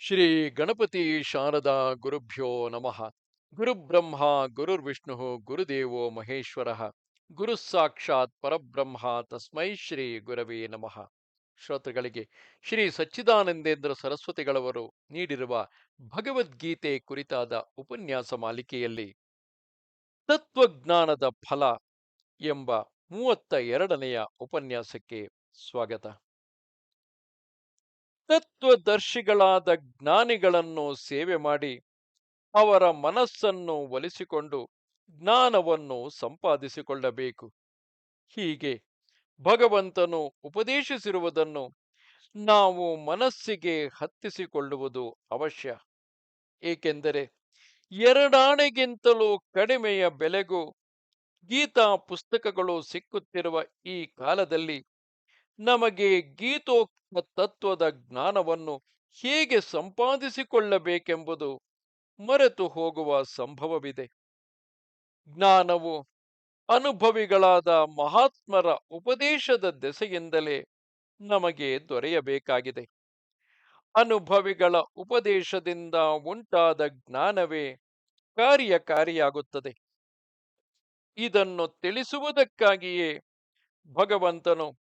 ಶ್ರೀ ಗಣಪತಿ ಶಾರದಾ ಗುರುಭ್ಯೋ ನಮಃ. ಗುರುಬ್ರಹ್ಮ, ಗುರುರ್ವಿಷ್ಣು, ಗುರುದೇವೋ ಮಹೇಶ್ವರ. ಗುರು ಸಾಕ್ಷಾತ್ ಪರಬ್ರಹ್ಮ ತಸ್ಮೈ ಶ್ರೀ ಗುರವೇ ನಮಃ. ಶ್ರೋತೃಗಳಿಗೆ, ಶ್ರೀ ಸಚ್ಚಿದಾನಂದೇಂದ್ರ ಸರಸ್ವತಿಗಳವರು ನೀಡಿರುವ ಭಗವದ್ಗೀತೆ ಕುರಿತಾದ ಉಪನ್ಯಾಸ ಮಾಲಿಕೆಯಲ್ಲಿ ತತ್ವಜ್ಞಾನದ ಫಲ ಎಂಬ ಮೂವತ್ತ ಎರಡನೆಯ ಉಪನ್ಯಾಸಕ್ಕೆ ಸ್ವಾಗತ. ತತ್ವದರ್ಶಿಗಳಾದ ಜ್ಞಾನಿಗಳನ್ನು ಸೇವೆ ಮಾಡಿ ಅವರ ಮನಸ್ಸನ್ನು ಒಲಿಸಿಕೊಂಡು ಜ್ಞಾನವನ್ನು ಸಂಪಾದಿಸಿಕೊಳ್ಳಬೇಕು. ಹೀಗೆ ಭಗವಂತನು ಉಪದೇಶಿಸಿರುವುದನ್ನು ನಾವು ಮನಸ್ಸಿಗೆ ಹತ್ತಿಸಿಕೊಳ್ಳುವುದು ಅವಶ್ಯ. ಏಕೆಂದರೆ ಎರಡಾಣೆಗಿಂತಲೂ ಕಡಿಮೆಯ ಬೆಲೆಗೂ ಗೀತಾ ಪುಸ್ತಕಗಳು ಸಿಕ್ಕುತ್ತಿರುವ ಈ ಕಾಲದಲ್ಲಿ ನಮಗೆ ಗೀತೋಕ್ತ ತತ್ವದ ಜ್ಞಾನವನ್ನು ಹೇಗೆ ಸಂಪಾದಿಸಿಕೊಳ್ಳಬೇಕೆಂಬುದು ಮರೆತು ಹೋಗುವ ಸಂಭವವಿದೆ. ಜ್ಞಾನವು ಅನುಭವಿಗಳಾದ ಮಹಾತ್ಮರ ಉಪದೇಶದ ದೆಸೆಯಿಂದಲೇ ನಮಗೆ ದೊರೆಯಬೇಕಾಗಿದೆ. ಅನುಭವಿಗಳ ಉಪದೇಶದಿಂದ ಉಂಟಾದ ಜ್ಞಾನವೇ ಕಾರ್ಯಕಾರಿಯಾಗುತ್ತದೆ. ಇದನ್ನು ತಿಳಿಸುವುದಕ್ಕಾಗಿಯೇ ಭಗವಂತನು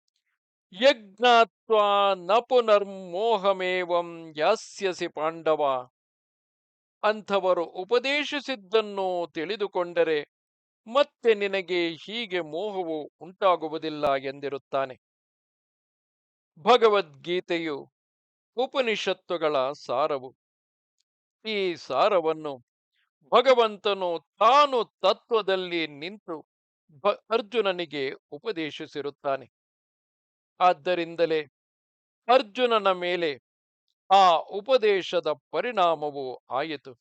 ಯಜ್ಞಾತ್ವಾ ನ ಪುನರ್ಮೋಹಮೇವಂ ಯಾಸ್ಯಸಿ ಪಾಂಡವ ಅಂಥವರು ಉಪದೇಶಿಸಿದ್ದನ್ನು ತಿಳಿದುಕೊಂಡರೆ ಮತ್ತೆ ನಿನಗೆ ಹೀಗೆ ಮೋಹವು ಉಂಟಾಗುವುದಿಲ್ಲ ಎಂದಿರುತ್ತಾನೆ. ಭಗವದ್ಗೀತೆಯು ಉಪನಿಷತ್ತುಗಳ ಸಾರವು. ಈ ಸಾರವನ್ನು ಭಗವಂತನು ತಾನು ತತ್ವದಲ್ಲಿ ನಿಂತು ಅರ್ಜುನನಿಗೆ ಉಪದೇಶಿಸಿರುತ್ತಾನೆ. ಆದ್ದರಿಂದಲೇ ಅರ್ಜುನನ ಮೇಲೆ ಆ ಉಪದೇಶದ ಪರಿಣಾಮವು ಆಯಿತು.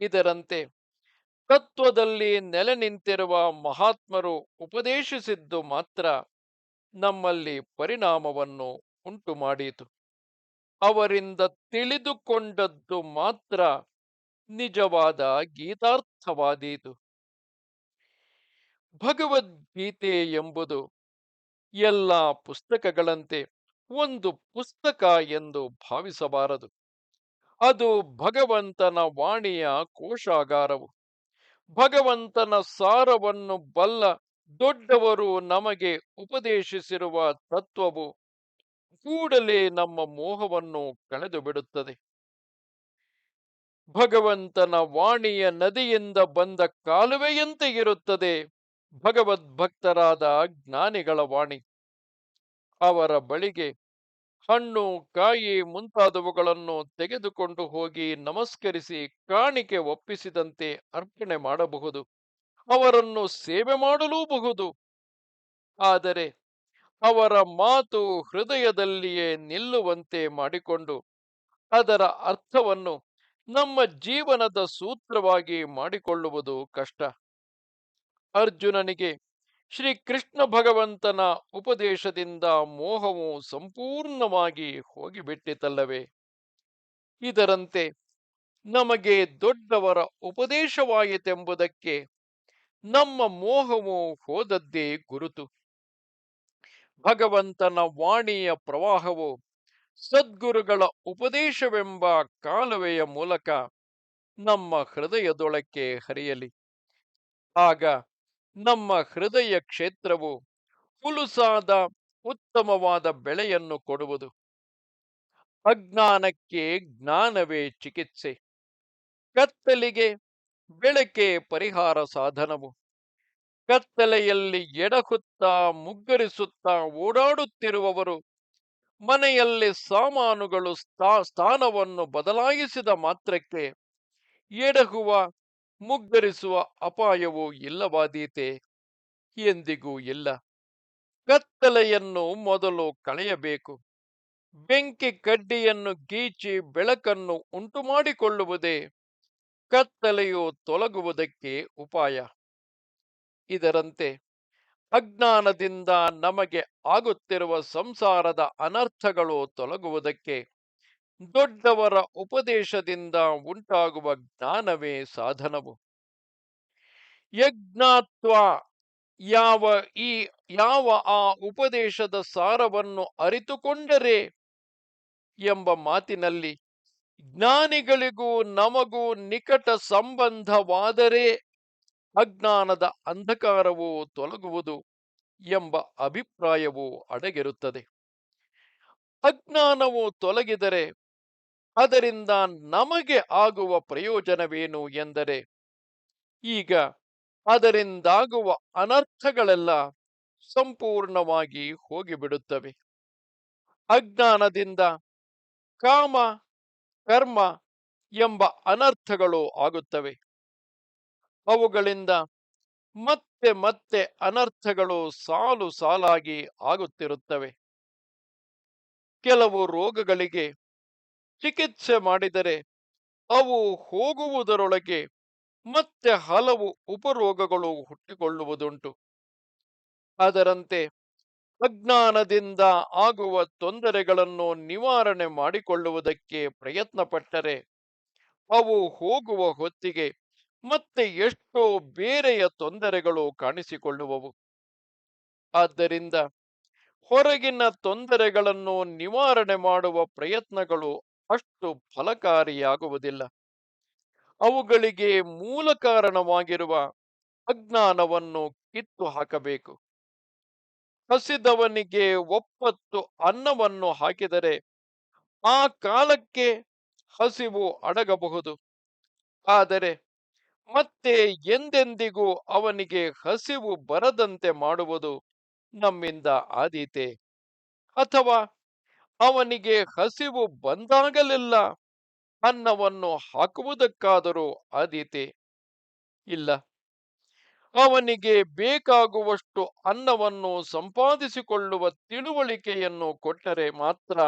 ಇದರಂತೆ ತತ್ವದಲ್ಲಿ ನೆಲೆ ನಿಂತಿರುವ ಮಹಾತ್ಮರು ಉಪದೇಶಿಸಿದ್ದು ಮಾತ್ರ ನಮ್ಮಲ್ಲಿ ಪರಿಣಾಮವನ್ನು ಉಂಟು ಮಾಡಿತು ಅವರಿಂದ ತಿಳಿದುಕೊಂಡದ್ದು ಮಾತ್ರ ನಿಜವಾದ ಗೀತಾರ್ಥವಾದೀತು. ಭಗವದ್ಗೀತೆ ಎಂಬುದು ಎಲ್ಲ ಪುಸ್ತಕಗಳಂತೆ ಒಂದು ಪುಸ್ತಕ ಎಂದು ಭಾವಿಸಬಾರದು. ಅದು ಭಗವಂತನ ವಾಣಿಯ ಕೋಶಾಗಾರವು. ಭಗವಂತನ ಸಾರವನ್ನು ಬಲ್ಲ ದೊಡ್ಡವರು ನಮಗೆ ಉಪದೇಶಿಸಿರುವ ತತ್ವವು ಕೂಡಲೇ ನಮ್ಮ ಮೋಹವನ್ನು ಕಳೆದು ಬಿಡುತ್ತದೆ ಭಗವಂತನ ವಾಣಿಯ ನದಿಯಿಂದ ಬಂದ ಕಾಲುವೆಯಂತೆ ಇರುತ್ತದೆ. ಭಗವದ್ಭಕ್ತರಾದ ಜ್ಞಾನಿಗಳ ವಾಣಿ. ಅವರ ಬಳಿಗೆ ಹಣ್ಣು, ಕಾಯಿ ಮುಂತಾದವುಗಳನ್ನು ತೆಗೆದುಕೊಂಡು ಹೋಗಿ ನಮಸ್ಕರಿಸಿ ಕಾಣಿಕೆ ಒಪ್ಪಿಸಿದಂತೆ ಅರ್ಪಣೆ ಮಾಡಬಹುದು. ಅವರನ್ನು ಸೇವೆ ಮಾಡಲೂಬಹುದು. ಆದರೆ ಅವರ ಮಾತು ಹೃದಯದಲ್ಲಿಯೇ ನಿಲ್ಲುವಂತೆ ಮಾಡಿಕೊಂಡು ಅದರ ಅರ್ಥವನ್ನು ನಮ್ಮ ಜೀವನದ ಸೂತ್ರವಾಗಿ ಮಾಡಿಕೊಳ್ಳುವುದು ಕಷ್ಟ. ಅರ್ಜುನನಿಗೆ, ಶ್ರೀ ಕೃಷ್ಣ ಭಗವಂತನ ಉಪದೇಶದಿಂದ ಮೋಹವು ಸಂಪೂರ್ಣವಾಗಿ ಹೋಗಿಬಿಟ್ಟಿತಲ್ಲವೇ? ಇದರಂತೆ ನಮಗೆ ದೊಡ್ಡವರ ಉಪದೇಶವಾಯಿತೆಂಬುದಕ್ಕೆ ನಮ್ಮ ಮೋಹವು ಹೋದದ್ದೇ ಗುರುತು. ಭಗವಂತನ ವಾಣಿಯ ಪ್ರವಾಹವು ಸದ್ಗುರುಗಳ ಉಪದೇಶವೆಂಬ ಕಾಲುವೆಯ ಮೂಲಕ ನಮ್ಮ ಹೃದಯದೊಳಕ್ಕೆ ಹರಿಯಲಿ. ಆಗ ನಮ್ಮ ಹೃದಯ ಕ್ಷೇತ್ರವು ಹುಲುಸಾದ ಉತ್ತಮವಾದ ಬೆಳೆಯನ್ನು ಕೊಡುವುದು. ಅಜ್ಞಾನಕ್ಕೆ ಜ್ಞಾನವೇ ಚಿಕಿತ್ಸೆ. ಕತ್ತಲಿಗೆ ಬೆಳಕೆ ಪರಿಹಾರ ಸಾಧನವು. ಕತ್ತಲೆಯಲ್ಲಿ ಎಡಹುತ್ತಾ, ಮುಗ್ಗರಿಸುತ್ತಾ ಓಡಾಡುತ್ತಿರುವವರು ಮನೆಯಲ್ಲಿ ಸಾಮಾನುಗಳು ಸ್ಥಾ ಸ್ಥಾನವನ್ನು ಬದಲಾಯಿಸಿದ ಮಾತ್ರಕ್ಕೆ ಎಡಹುವ ಮುಗ್ಗರಿಸುವ ಅಪಾಯವೂ ಇಲ್ಲವಾದೀತೆ ಎಂದಿಗೂ ಇಲ್ಲ. ಕತ್ತಲೆಯನ್ನು ಮೊದಲು ಕಳೆಯಬೇಕು. ಬೆಂಕಿ ಕಡ್ಡಿಯನ್ನು ಗೀಚಿ ಬೆಳಕನ್ನು ಉಂಟು ಮಾಡಿಕೊಳ್ಳುವುದೇ ಕತ್ತಲೆಯು ತೊಲಗುವುದಕ್ಕೆ ಉಪಾಯ. ಇದರಂತೆ ಅಜ್ಞಾನದಿಂದ ನಮಗೆ ಆಗುತ್ತಿರುವ ಸಂಸಾರದ ಅನರ್ಥಗಳು ತೊಲಗುವುದಕ್ಕೆ ದೊಡ್ಡವರ ಉಪದೇಶದಿಂದ ಉಂಟಾಗುವ ಜ್ಞಾನವೇ ಸಾಧನವು. ಯಜ್ಞಾತ್ವ ಯಾವ ಈ ಯಾವ ಆ ಉಪದೇಶದ ಸಾರವನ್ನು ಅರಿತುಕೊಂಡರೆ ಎಂಬ ಮಾತಿನಲ್ಲಿ, ಜ್ಞಾನಿಗಳಿಗೂ ನಮಗೂ ನಿಕಟ ಸಂಬಂಧವಾದರೆ ಅಜ್ಞಾನದ ಅಂಧಕಾರವು ತೊಲಗುವುದು ಎಂಬ ಅಭಿಪ್ರಾಯವು ಅಡಗಿರುತ್ತದೆ. ಅಜ್ಞಾನವು ತೊಲಗಿದರೆ ಅದರಿಂದ ನಮಗೆ ಆಗುವ ಪ್ರಯೋಜನವೇನು ಎಂದರೆ, ಈಗ ಅದರಿಂದಾಗುವ ಅನರ್ಥಗಳೆಲ್ಲ ಸಂಪೂರ್ಣವಾಗಿ ಹೋಗಿಬಿಡುತ್ತವೆ. ಅಜ್ಞಾನದಿಂದ ಕಾಮ, ಕರ್ಮ ಎಂಬ ಅನರ್ಥಗಳು ಆಗುತ್ತವೆ. ಅವುಗಳಿಂದ ಮತ್ತೆ ಮತ್ತೆ ಅನರ್ಥಗಳು ಸಾಲು ಸಾಲಾಗಿ ಆಗುತ್ತಿರುತ್ತವೆ. ಕೆಲವು ರೋಗಗಳಿಗೆ ಚಿಕಿತ್ಸೆ ಮಾಡಿದರೆ ಅವು ಹೋಗುವುದರೊಳಗೆ ಮತ್ತೆ ಹಲವು ಉಪರೋಗಗಳು ಹುಟ್ಟಿಕೊಳ್ಳುವುದುಂಟು. ಅದರಂತೆ ಅಜ್ಞಾನದಿಂದ ಆಗುವ ತೊಂದರೆಗಳನ್ನು ನಿವಾರಣೆ ಮಾಡಿಕೊಳ್ಳುವುದಕ್ಕೆ ಪ್ರಯತ್ನಪಟ್ಟರೆ ಅವು ಹೋಗುವ ಹೊತ್ತಿಗೆ ಮತ್ತೆ ಎಷ್ಟೋ ಬೇರೆಯ ತೊಂದರೆಗಳು ಕಾಣಿಸಿಕೊಳ್ಳುವವು. ಆದ್ದರಿಂದ ಹೊರಗಿನ ತೊಂದರೆಗಳನ್ನು ನಿವಾರಣೆ ಮಾಡುವ ಪ್ರಯತ್ನಗಳು ಅಷ್ಟು ಫಲಕಾರಿಯಾಗುವುದಿಲ್ಲ. ಅವುಗಳಿಗೆ ಮೂಲ ಕಾರಣವಾಗಿರುವ ಅಜ್ಞಾನವನ್ನು ಕಿತ್ತು ಹಾಕಬೇಕು. ಹಸಿದವನಿಗೆ ಒಪ್ಪತ್ತು ಅನ್ನವನ್ನು ಹಾಕಿದರೆ ಆ ಕಾಲಕ್ಕೆ ಹಸಿವು ಅಡಗಬಹುದು. ಆದರೆ ಮತ್ತೆ ಎಂದೆಂದಿಗೂ ಅವನಿಗೆ ಹಸಿವು ಬರದಂತೆ ಮಾಡುವುದು ನಮ್ಮಿಂದ ಆದೀತೆ. ಅಥವಾ ಅವನಿಗೆ ಹಸಿವು ಬಂದಾಗಲೆಲ್ಲ. ಅನ್ನವನ್ನು ಹಾಕುವುದಕ್ಕಾದರೂ ಆದೀತೆ ಇಲ್ಲ. ಅವನಿಗೆ ಬೇಕಾಗುವಷ್ಟು ಅನ್ನವನ್ನು ಸಂಪಾದಿಸಿಕೊಳ್ಳುವ ತಿಳುವಳಿಕೆಯನ್ನು ಕೊಟ್ಟರೆ ಮಾತ್ರ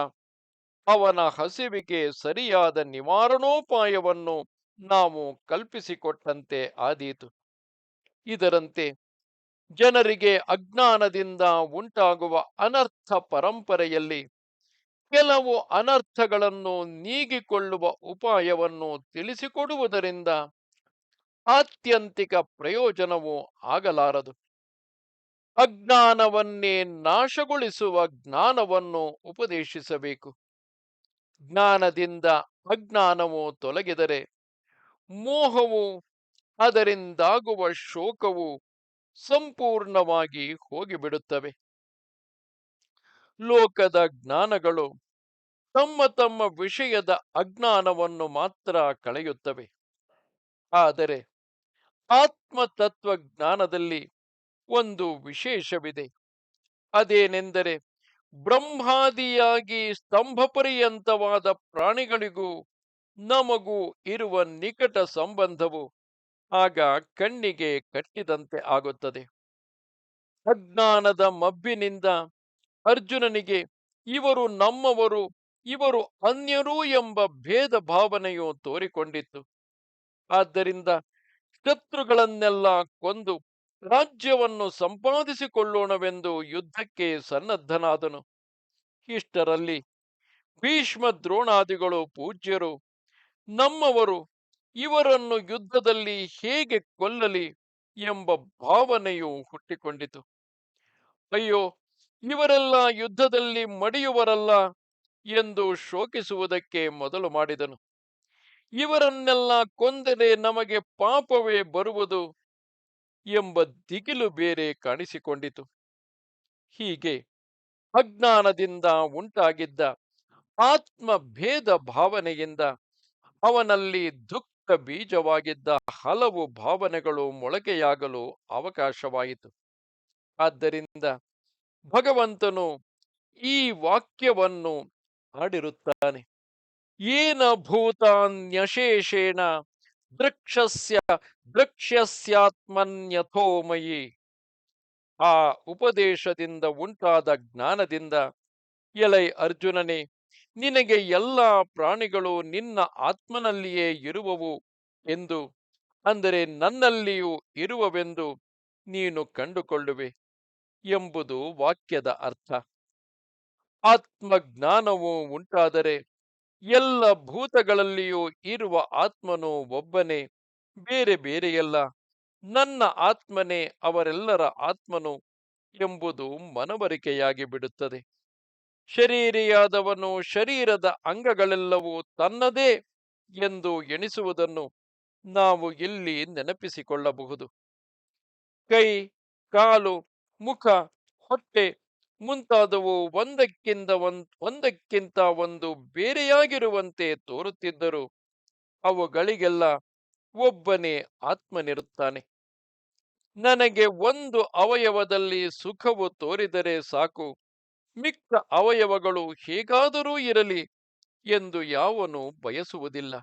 ಅವನ ಹಸಿವಿಗೆ ಸರಿಯಾದ ನಿವಾರಣೋಪಾಯವನ್ನು ನಾವು ಕಲ್ಪಿಸಿಕೊಟ್ಟಂತೆ ಆದೀತು. ಇದರಂತೆ ಜನರಿಗೆ ಅಜ್ಞಾನದಿಂದ ಉಂಟಾಗುವ ಅನರ್ಥ ಪರಂಪರೆಯಲ್ಲಿ ಕೆಲವು ಅನರ್ಥಗಳನ್ನು ನೀಗಿಕೊಳ್ಳುವ ಉಪಾಯವನ್ನು ತಿಳಿಸಿಕೊಡುವುದರಿಂದ ಆತ್ಯಂತಿಕ ಪ್ರಯೋಜನವೂ ಆಗಲಾರದು. ಅಜ್ಞಾನವನ್ನೇ ನಾಶಗೊಳಿಸುವ ಜ್ಞಾನವನ್ನು ಉಪದೇಶಿಸಬೇಕು. ಜ್ಞಾನದಿಂದ ಅಜ್ಞಾನವು ತೊಲಗಿದರೆ ಮೋಹವು ಅದರಿಂದಾಗುವ ಶೋಕವು ಸಂಪೂರ್ಣವಾಗಿ ಹೋಗಿಬಿಡುತ್ತವೆ. ಲೋಕದ ಜ್ಞಾನಗಳು ತಮ್ಮ ತಮ್ಮ ವಿಷಯದ ಅಜ್ಞಾನವನ್ನು ಮಾತ್ರ ಕಳೆಯುತ್ತವೆ. ಆದರೆ ಆತ್ಮತತ್ವ ಜ್ಞಾನದಲ್ಲಿ ಒಂದು ವಿಶೇಷವಿದೆ. ಅದೇನೆಂದರೆ ಬ್ರಹ್ಮಾದಿಯಾಗಿ ಸ್ತಂಭ ಪರ್ಯಂತವಾದ ಪ್ರಾಣಿಗಳಿಗೂ ನಮಗೂ ಇರುವ ನಿಕಟ ಸಂಬಂಧವು ಆಗ ಕಣ್ಣಿಗೆ ಕಟ್ಟಿದಂತೆ ಆಗುತ್ತದೆ. ಅಜ್ಞಾನದ ಮಬ್ಬಿನಿಂದ ಅರ್ಜುನನಿಗೆ, ಇವರು ನಮ್ಮವರು, ಇವರು ಅನ್ಯರು ಎಂಬ ಭೇದ ಭಾವನೆಯು ತೋರಿಕೊಂಡಿತ್ತು. ಆದ್ದರಿಂದ ಶತ್ರುಗಳನ್ನೆಲ್ಲ ಕೊಂದು ರಾಜ್ಯವನ್ನು ಸಂಪಾದಿಸಿಕೊಳ್ಳೋಣವೆಂದು ಯುದ್ಧಕ್ಕೆ ಸನ್ನದ್ಧನಾದನು. ಇಷ್ಟರಲ್ಲಿ ಭೀಷ್ಮ ದ್ರೋಣಾದಿಗಳು ಪೂಜ್ಯರು, ನಮ್ಮವರು ಇವರನ್ನು ಯುದ್ಧದಲ್ಲಿ ಹೇಗೆ ಕೊಲ್ಲಲಿ? ಎಂಬ ಭಾವನೆಯು ಹುಟ್ಟಿಕೊಂಡಿತು. ಅಯ್ಯೋ ಇವರೆಲ್ಲ ಯುದ್ಧದಲ್ಲಿ ಮಡಿಯುವರಲ್ಲ ಎಂದು ಶೋಕಿಸುವುದಕ್ಕೆ ಮೊದಲು ಮಾಡಿದನು. ಇವರನ್ನೆಲ್ಲ ಕೊಂದರೆ ನಮಗೆ ಪಾಪವೇ ಬರುವುದು ಎಂಬ ದಿಗಿಲು ಬೇರೆ ಕಾಣಿಸಿಕೊಂಡಿತು. ಹೀಗೆ ಅಜ್ಞಾನದಿಂದ ಉಂಟಾಗಿದ್ದ ಆತ್ಮ ಭೇದ ಭಾವನೆಯಿಂದ ಅವನಲ್ಲಿ ದುಃಖ ಬೀಜವಾಗಿದ್ದ ಹಲವು ಭಾವನೆಗಳು ಮೊಳಕೆಯಾಗಲು ಅವಕಾಶವಾಯಿತು. ಆದ್ದರಿಂದ ಭಗವಂತನು ಈ ವಾಕ್ಯವನ್ನು ಹಾಡಿರುತ್ತಾನೆ. ಏನ ಭೂತಾನ್ಯಶೇಷೇಣ ದೃಕ್ಷಸ್ಯ ದೃಕ್ಷ್ಯಸ್ಯಾತ್ಮನ್ಯಥೋಮಯಿ ಆ ಉಪದೇಶದಿಂದ ಉಂಟಾದ ಜ್ಞಾನದಿಂದ ಎಲೈ ಅರ್ಜುನನೇ, ನಿನಗೆ ಎಲ್ಲ ಪ್ರಾಣಿಗಳು ನಿನ್ನ ಆತ್ಮನಲ್ಲಿಯೇ ಇರುವವು ಎಂದು, ಅಂದರೆ ನನ್ನಲ್ಲಿಯೂ ಇರುವವೆಂದು ನೀನು ಕಂಡುಕೊಳ್ಳುವೆ. ಎಂಬುದು ವಾಕ್ಯದ ಅರ್ಥ. ಆತ್ಮಜ್ಞಾನವು ಉಂಟಾದರೆ ಎಲ್ಲ ಭೂತಗಳಲ್ಲಿಯೂ ಇರುವ ಆತ್ಮನು ಒಬ್ಬನೇ, ಬೇರೆ ಬೇರೆಯಲ್ಲ. ನನ್ನ ಆತ್ಮನೇ ಅವರೆಲ್ಲರ ಆತ್ಮನು ಎಂಬುದು ಮನವರಿಕೆಯಾಗಿ ಬಿಡುತ್ತದೆ. ಶರೀರಿಯಾದವನು ಶರೀರದ ಅಂಗಗಳೆಲ್ಲವೂ ತನ್ನದೇ ಎಂದು ಎಣಿಸುವುದನ್ನು ನಾವು ಇಲ್ಲಿ ನೆನಪಿಸಿಕೊಳ್ಳಬಹುದು. ಕೈ, ಕಾಲು ಮುಖ ಹೊಟ್ಟೆ ಮುಂತಾದವು ಒಂದಕ್ಕಿಂತ ಒಂದ್ ಒಂದಕ್ಕಿಂತ ಒಂದು ಬೇರೆಯಾಗಿರುವಂತೆ ತೋರುತ್ತಿದ್ದರು. ಅವುಗಳಿಗೆಲ್ಲ ಒಬ್ಬನೇ ಆತ್ಮನಿರುತ್ತಾನೆ. ನನಗೆ ಒಂದು ಅವಯವದಲ್ಲಿ ಸುಖವು ತೋರಿದರೆ ಸಾಕು. ಮಿಕ್ಕ ಅವಯವಗಳು ಹೇಗಾದರೂ ಇರಲಿ ಎಂದು ಯಾವನು ಬಯಸುವುದಿಲ್ಲ.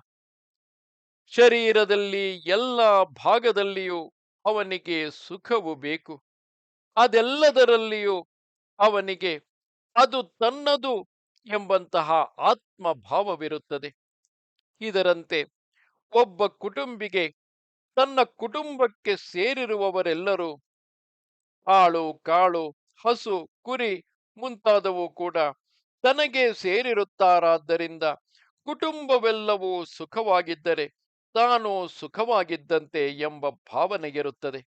ಶರೀರದಲ್ಲಿ ಎಲ್ಲ ಭಾಗದಲ್ಲಿಯೂ ಅವನಿಗೆ ಸುಖವು ಬೇಕು. ಅದೆಲ್ಲದರಲ್ಲಿಯೂ ಅವನಿಗೆ ಅದು ತನ್ನದು ಎಂಬಂತಹ ಆತ್ಮ ಭಾವವಿರುತ್ತದೆ ಇದರಂತೆ ಒಬ್ಬ ಕುಟುಂಬಿಗೆ ತನ್ನ ಕುಟುಂಬಕ್ಕೆ ಸೇರಿರುವವರೆಲ್ಲರೂ ಆಳು, ಕಾಳು, ಹಸು, ಕುರಿ ಮುಂತಾದವು ಕೂಡ ತನಗೆ ಸೇರಿರುತ್ತಾರಾದ್ದರಿಂದ ಕುಟುಂಬವೆಲ್ಲವೂ ಸುಖವಾಗಿದ್ದರೆ ತಾನು ಸುಖವಾಗಿದ್ದಂತೆ ಎಂಬ ಭಾವನೆಗಿರುತ್ತದೆ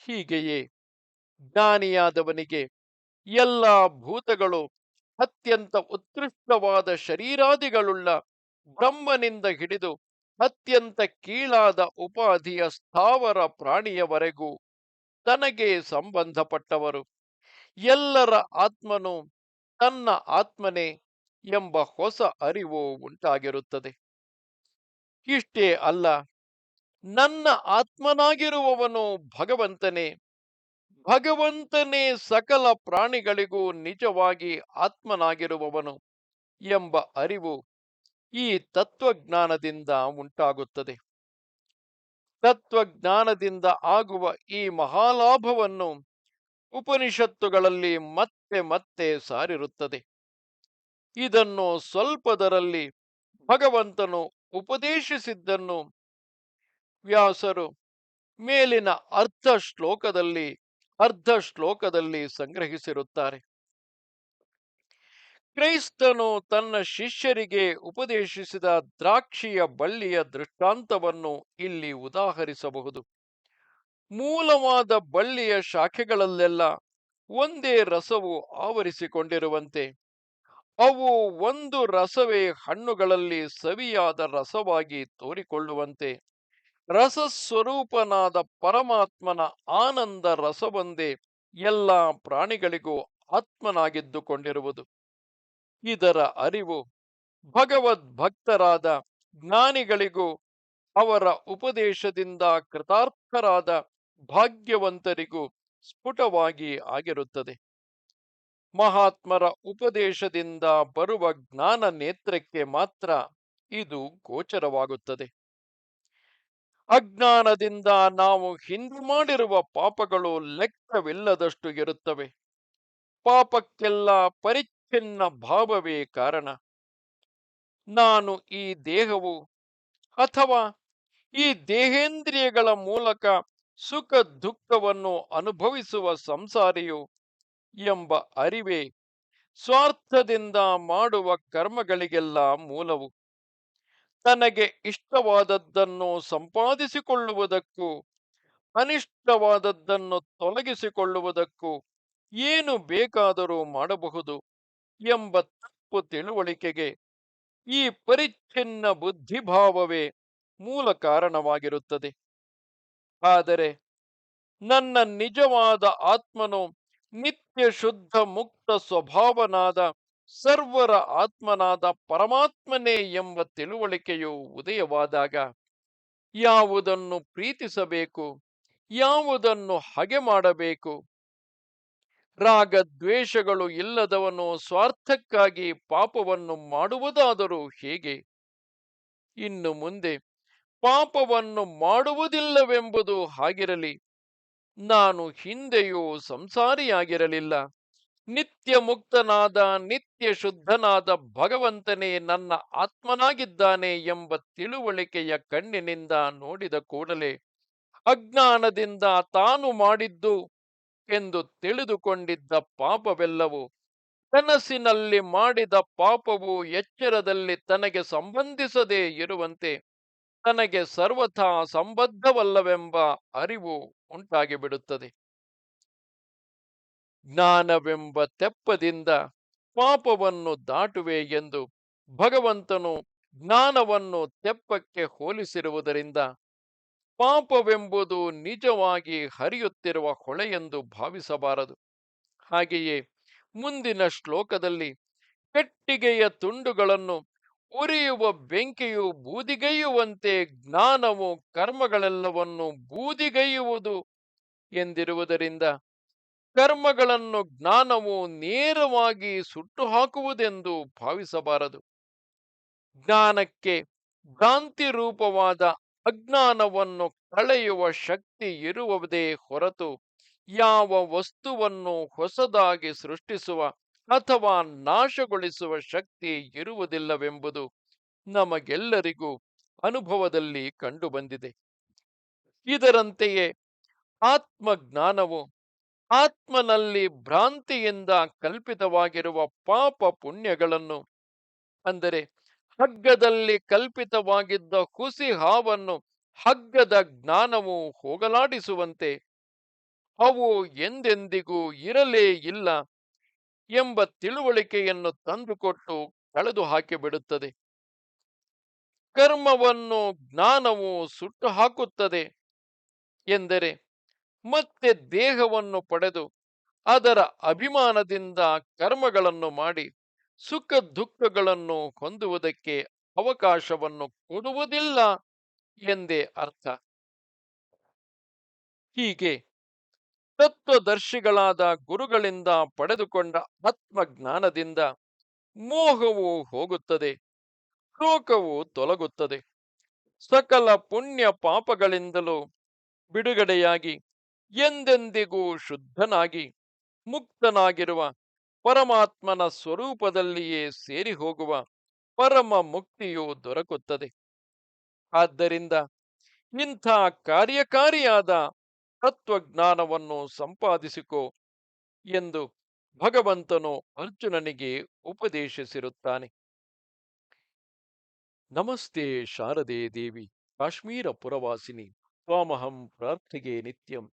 ಹೀಗೆಯೇ ಜ್ಞಾನಿಯಾದವನಿಗೆ ಎಲ್ಲ ಭೂತಗಳು ಅತ್ಯಂತ ಉತ್ಕೃಷ್ಟವಾದ ಶರೀರಾದಿಗಳುಳ್ಳ ಬ್ರಹ್ಮನಿಂದ ಹಿಡಿದು ಅತ್ಯಂತ ಕೀಳಾದ ಉಪಾಧಿಯ ಸ್ಥಾವರ ಪ್ರಾಣಿಯವರೆಗೂ ತನಗೆ ಸಂಬಂಧಪಟ್ಟವರು. ಎಲ್ಲರ ಆತ್ಮನು ತನ್ನ ಆತ್ಮನೇ ಎಂಬ ಹೊಸ ಅರಿವು ಉಂಟಾಗಿರುತ್ತದೆ. ಇಷ್ಟೇ ಅಲ್ಲ, ನನ್ನ ಆತ್ಮನಾಗಿರುವವನು ಭಗವಂತನೇ ಭಗವಂತನೇ ಸಕಲ ಪ್ರಾಣಿಗಳಿಗೂ ನಿಜವಾಗಿ ಆತ್ಮನಾಗಿರುವವನು ಎಂಬ ಅರಿವು ಈ ತತ್ವಜ್ಞಾನದಿಂದ ಉಂಟಾಗುತ್ತದೆ. ತತ್ವಜ್ಞಾನದಿಂದ ಆಗುವ ಈ ಮಹಾಲಾಭವನ್ನು ಉಪನಿಷತ್ತುಗಳಲ್ಲಿ ಮತ್ತೆ ಮತ್ತೆ ಸಾರಿರುತ್ತದೆ. ಇದನ್ನು ಸ್ವಲ್ಪದರಲ್ಲಿ ಭಗವಂತನು ಉಪದೇಶಿಸಿದ್ದನ್ನು ವ್ಯಾಸರು ಮೇಲಿನ ಅರ್ಧ ಶ್ಲೋಕದಲ್ಲಿ ಅರ್ಧ ಶ್ಲೋಕದಲ್ಲಿ ಸಂಗ್ರಹಿಸಿರುತ್ತಾರೆ. ಕ್ರೈಸ್ತನು ತನ್ನ ಶಿಷ್ಯರಿಗೆ ಉಪದೇಶಿಸಿದ ದ್ರಾಕ್ಷಿಯ ಬಳ್ಳಿಯ ದೃಷ್ಟಾಂತವನ್ನು ಇಲ್ಲಿ ಉದಾಹರಿಸಬಹುದು. ಮೂಲವಾದ ಬಳ್ಳಿಯ ಶಾಖೆಗಳಲ್ಲೆಲ್ಲ ಒಂದೇ ರಸವು ಆವರಿಸಿಕೊಂಡಿರುವಂತೆ, ಅವು ಒಂದು ರಸವೇ ಹಣ್ಣುಗಳಲ್ಲಿ ಸವಿಯಾದ ರಸವಾಗಿ ತೋರಿಕೊಳ್ಳುವಂತೆ ರಸಸ್ವರೂಪನಾದ ಪರಮಾತ್ಮನ ಆನಂದ ರಸವೊಂದೇ ಎಲ್ಲ ಪ್ರಾಣಿಗಳಿಗೂ ಆತ್ಮನಾಗಿದ್ದುಕೊಂಡಿರುವುದು. ಇದರ ಅರಿವು ಭಗವದ್ ಭಕ್ತರಾದ ಜ್ಞಾನಿಗಳಿಗೂ ಅವರ ಉಪದೇಶದಿಂದ ಕೃತಾರ್ಥರಾದ ಭಾಗ್ಯವಂತರಿಗೂ ಸ್ಫುಟವಾಗಿ ಆಗಿರುತ್ತದೆ. ಮಹಾತ್ಮರ ಉಪದೇಶದಿಂದ ಬರುವ ಜ್ಞಾನ ನೇತ್ರಕ್ಕೆ ಮಾತ್ರ ಇದು ಗೋಚರವಾಗುತ್ತದೆ. ಅಜ್ಞಾನದಿಂದ ನಾವು ಹಿಂದೆ ಮಾಡಿರುವ ಪಾಪಗಳು ಲೆಕ್ಕವಿಲ್ಲದಷ್ಟು ಇರುತ್ತವೆ. ಪಾಪಕ್ಕೆಲ್ಲ ಪರಿಚ್ಛಿನ್ನ ಭಾವವೇ ಕಾರಣ. ನಾನು ಈ ದೇಹವು ಅಥವಾ ಈ ದೇಹೇಂದ್ರಿಯಗಳ ಮೂಲಕ ಸುಖ ದುಃಖವನ್ನು ಅನುಭವಿಸುವ ಸಂಸಾರಿಯು ಎಂಬ ಅರಿವೇ ಸ್ವಾರ್ಥದಿಂದ ಮಾಡುವ ಕರ್ಮಗಳಿಗೆಲ್ಲ ಮೂಲವು. ತನಗೆ ಇಷ್ಟವಾದದ್ದನ್ನು ಸಂಪಾದಿಸಿಕೊಳ್ಳುವುದಕ್ಕೂ, ಅನಿಷ್ಟವಾದದ್ದನ್ನು ತೊಲಗಿಸಿಕೊಳ್ಳುವುದಕ್ಕೂ ಏನು ಬೇಕಾದರೂ ಮಾಡಬಹುದು ಎಂಬ ತಪ್ಪು ತಿಳುವಳಿಕೆಗೆ ಈ ಪರಿಚ್ಛಿನ್ನ ಬುದ್ಧಿಭಾವವೇ ಮೂಲ ಕಾರಣವಾಗಿರುತ್ತದೆ. ಆದರೆ ನನ್ನ ನಿಜವಾದ ಆತ್ಮನು ನಿತ್ಯ ಶುದ್ಧ ಮುಕ್ತ ಸ್ವಭಾವನಾದ ಸರ್ವರ ಆತ್ಮನಾದ ಪರಮಾತ್ಮನೇ ಎಂಬ ತಿಳುವಳಿಕೆಯು ಉದಯವಾದಾಗ ಯಾವುದನ್ನು ಪ್ರೀತಿಸಬೇಕು, ಯಾವುದನ್ನು ಹಗೆ ಮಾಡಬೇಕು? ರಾಗದ್ವೇಷಗಳು ಇಲ್ಲದವನು ಸ್ವಾರ್ಥಕ್ಕಾಗಿ ಪಾಪವನ್ನು ಮಾಡುವುದಾದರೂ ಹೇಗೆ? ಇನ್ನು ಮುಂದೆ, ಪಾಪವನ್ನು ಮಾಡುವುದಿಲ್ಲವೆಂಬುದು ಹಾಗಿರಲಿ, ನಾನು ಹಿಂದೆಯೂ ಸಂಸಾರಿಯಾಗಿರಲಿಲ್ಲ. ನಿತ್ಯ ಮುಕ್ತನಾದ, ನಿತ್ಯ ಶುದ್ಧನಾದ ಭಗವಂತನೇ ನನ್ನ ಆತ್ಮನಾಗಿದ್ದಾನೆ ಎಂಬ ತಿಳುವಳಿಕೆಯ ಕಣ್ಣಿನಿಂದ ನೋಡಿದ ಕೂಡಲೇ ಅಜ್ಞಾನದಿಂದ ತಾನು ಮಾಡಿದ್ದು ಎಂದು ತಿಳಿದುಕೊಂಡಿದ್ದ ಪಾಪವೆಲ್ಲವೂ ಕನಸಿನಲ್ಲಿ ಮಾಡಿದ ಪಾಪವು ಎಚ್ಚರದಲ್ಲಿ ತನಗೆ ಸಂಬಂಧಿಸದೇ ಇರುವಂತೆ ತನಗೆ ಸರ್ವಥಾ ಸಂಬದ್ಧವಲ್ಲವೆಂಬ ಅರಿವು ಉಂಟಾಗಿಬಿಡುತ್ತದೆ. ಜ್ಞಾನವೆಂಬ ತೆಪ್ಪದಿಂದ ಪಾಪವನ್ನು ದಾಟುವೆ ಎಂದು ಭಗವಂತನು ಜ್ಞಾನವನ್ನು ತೆಪ್ಪಕ್ಕೆ ಹೋಲಿಸಿರುವುದರಿಂದ ಪಾಪವೆಂಬುದು ನಿಜವಾಗಿ ಹರಿಯುತ್ತಿರುವ ಹೊಳೆಯೆಂದು ಭಾವಿಸಬಾರದು. ಹಾಗೆಯೇ ಮುಂದಿನ ಶ್ಲೋಕದಲ್ಲಿ ಕಟ್ಟಿಗೆಯ ತುಂಡುಗಳನ್ನು ಉರಿಯುವ ಬೆಂಕಿಯು ಬೂದಿಗೈಯುವಂತೆ ಜ್ಞಾನವು ಕರ್ಮಗಳೆಲ್ಲವನ್ನು ಬೂದಿಗೈಯುವುದು ಎಂದಿರುವುದರಿಂದ ಕರ್ಮಗಳನ್ನು ಜ್ಞಾನವು ನೇರವಾಗಿ ಸುಟ್ಟು ಹಾಕುವುದೆಂದು ಭಾವಿಸಬಾರದು. ಜ್ಞಾನಕ್ಕೆ ಭ್ರಾಂತಿ ರೂಪವಾದ ಅಜ್ಞಾನವನ್ನು ಕಳೆಯುವ ಶಕ್ತಿ ಇರುವುದೇ ಹೊರತು ಯಾವ ವಸ್ತುವನ್ನು ಹೊಸದಾಗಿ ಸೃಷ್ಟಿಸುವ ಅಥವಾ ನಾಶಗೊಳಿಸುವ ಶಕ್ತಿ ಇರುವುದಿಲ್ಲವೆಂಬುದು ನಮಗೆಲ್ಲರಿಗೂ ಅನುಭವದಲ್ಲಿ ಕಂಡುಬಂದಿದೆ. ಇದರಂತೆಯೇ ಆತ್ಮಜ್ಞಾನವು ಆತ್ಮನಲ್ಲಿ ಭ್ರಾಂತಿಯಿಂದ ಕಲ್ಪಿತವಾಗಿರುವ ಪಾಪ ಪುಣ್ಯಗಳನ್ನು, ಅಂದರೆ ಹಗ್ಗದಲ್ಲಿ ಕಲ್ಪಿತವಾಗಿದ್ದ ಹುಸಿ ಹಾವನ್ನು ಹಗ್ಗದ ಜ್ಞಾನವು ಹೋಗಲಾಡಿಸುವಂತೆ, ಅವು ಎಂದೆಂದಿಗೂ ಇರಲೇ ಇಲ್ಲ ಎಂಬ ತಿಳುವಳಿಕೆಯನ್ನು ತಂದುಕೊಟ್ಟು ಕಳೆದು ಹಾಕಿಬಿಡುತ್ತದೆ ಕರ್ಮವನ್ನು ಜ್ಞಾನವು ಸುಟ್ಟು ಹಾಕುತ್ತದೆ ಎಂದರೆ ಮತ್ತೆ ದೇಹವನ್ನು ಪಡೆದು ಅದರ ಅಭಿಮಾನದಿಂದ ಕರ್ಮಗಳನ್ನು ಮಾಡಿ ಸುಖ ದುಃಖಗಳನ್ನು ಹೊಂದುವುದಕ್ಕೆ ಅವಕಾಶವನ್ನು ಕೊಡುವುದಿಲ್ಲ ಎಂದೇ ಅರ್ಥ. ಹೀಗೆ ತತ್ವದರ್ಶಿಗಳಾದ ಗುರುಗಳಿಂದ ಪಡೆದುಕೊಂಡ ಆತ್ಮಜ್ಞಾನದಿಂದ ಮೋಹವು ಹೋಗುತ್ತದೆ, ಶೋಕವು ತೊಲಗುತ್ತದೆ. ಸಕಲ ಪುಣ್ಯ ಪಾಪಗಳಿಂದಲೂ ಬಿಡುಗಡೆಯಾಗಿ ಎಂದೆಂದಿಗೂ ಶುದ್ಧನಾಗಿ, ಮುಕ್ತನಾಗಿರುವ, ಪರಮಾತ್ಮನ ಸ್ವರೂಪದಲ್ಲಿಯೇ ಸೇರಿ ಹೋಗುವ ಪರಮ ಮುಕ್ತಿಯು ದೊರಕುತ್ತದೆ. ಆದ್ದರಿಂದ ಇಂಥ ಕಾರ್ಯಕಾರಿಯಾದ ತತ್ವಜ್ಞಾನವನ್ನು ಸಂಪಾದಿಸಿಕೋ ಎಂದು ಭಗವಂತನು ಅರ್ಜುನನಿಗೆ ಉಪದೇಶಿಸಿರುತ್ತಾನೆ. ನಮಸ್ತೆ ಶಾರದೆ ದೇವಿ, ಕಾಶ್ಮೀರ ಪುರವಾಸಿನಿ, ತ್ವಾಮಹಂ ಪ್ರಾರ್ಥಿಗೆ ನಿತ್ಯಂ.